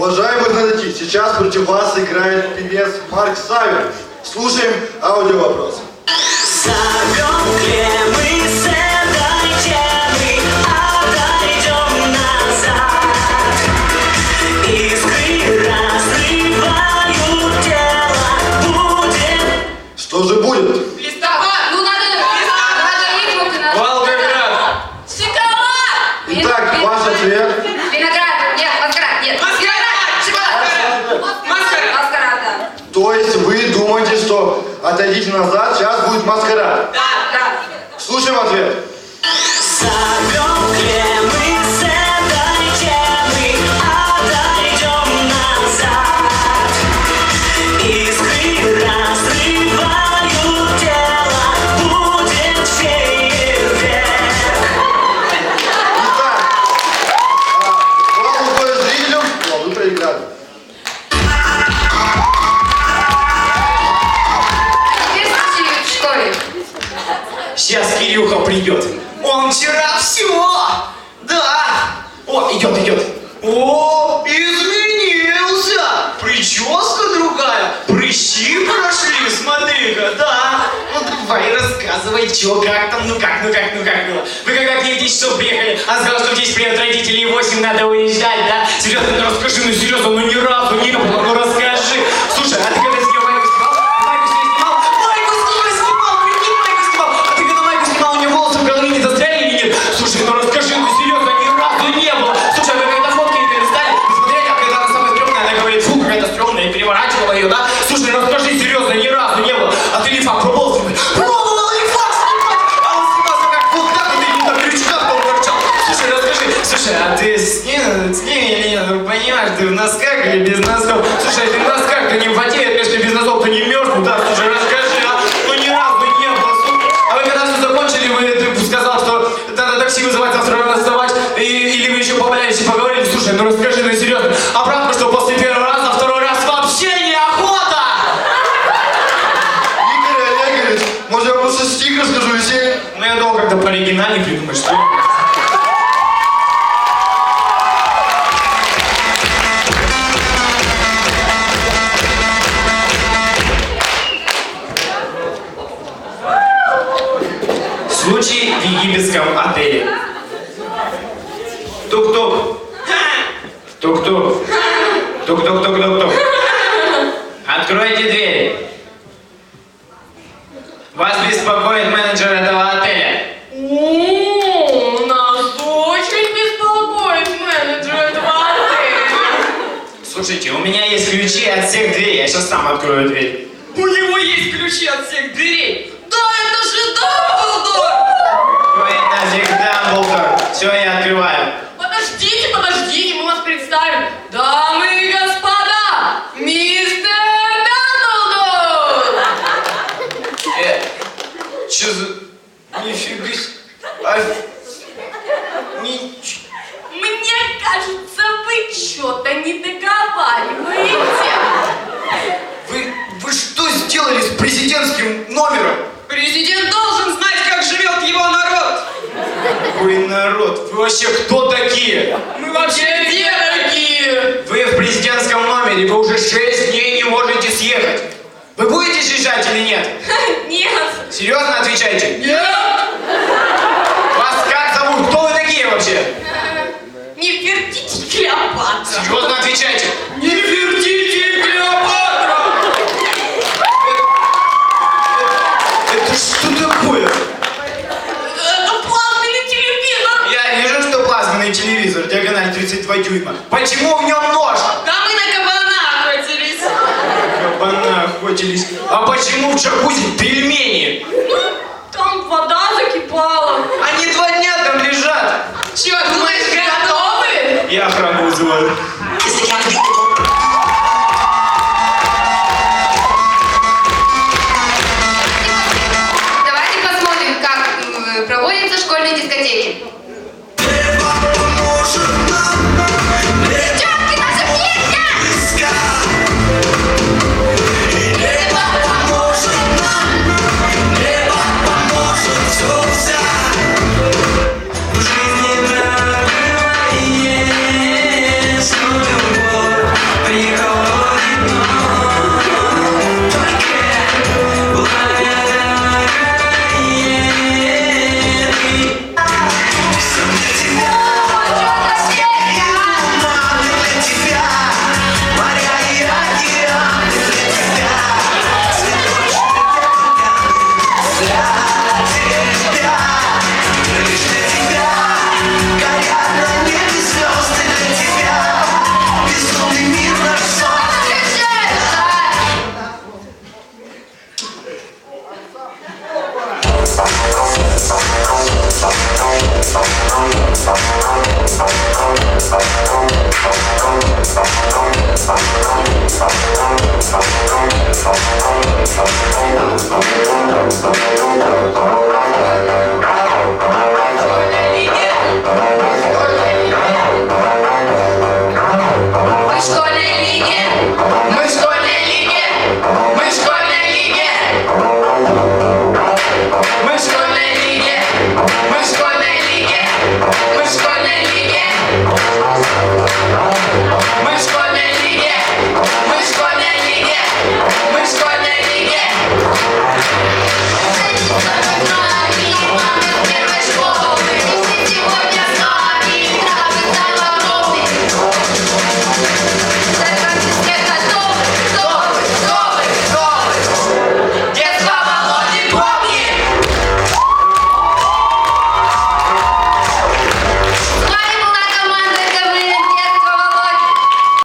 Уважаемые знатоки, сейчас против вас играет певец Марк Савин. Слушаем аудио вопрос. Зовем кремы отойдите назад, сейчас будет маскарад. Да. Слушаем ответ. Сейчас Кирюха придет. Он вчера все. Да. О, идет, идет. О, изменился. Прическа другая. Прыщи прошли, смотри-ка, да. Ну давай рассказывай, что, как там, ну как, ну как, ну как было. Вы когда к ней в 10 часов приехали, а сказал, что в 10 приедут родители и в 8 надо уезжать, да? Серьезно, ну расскажи, ну серьезно, ну ни разу не а ты с ним, с ним или нет? Ну, понимаешь, ты в носках или без носков? Слушай, если в носках, то не потеет, если без носков, то не мерзнут, да? Слушай, расскажи, а? Ну ни разу не было, слушай. А вы когда все закончили, вы ты сказал, что надо такси вызывать, завтра рано вставать, и, или вы еще повалялись и поговорили, слушай, ну расскажи, ну серьезно, а правда, что после первого раза, на второй раз вообще неохота? Игорь Олегович, может я просто стих расскажу все? Ну я думал, как-то по оригинальнее придумать, что ли? Случай в египетском отеле. Тук-тук. Тук-тук. Тук-тук-тук-тук-тук. Откройте двери. Вас беспокоит менеджер этого отеля. О, нас очень беспокоит менеджер этого отеля. Слушайте, у меня есть ключи от всех дверей. Я сейчас сам открою дверь. У него есть ключи от всех дверей. Дамблдор! Ой, нафиг, Дамблдор. Все, я открываю. Ой, народ, вы вообще кто такие? Мы вообще все такие. Вы в президентском номере, вы уже шесть дней не можете съехать. Вы будете съезжать или нет? Нет. Серьезно отвечайте. Нет. Дюйма. Почему в нем нож? Да мы на кабана охотились. Кабана охотились. А почему в джакузи пельмени?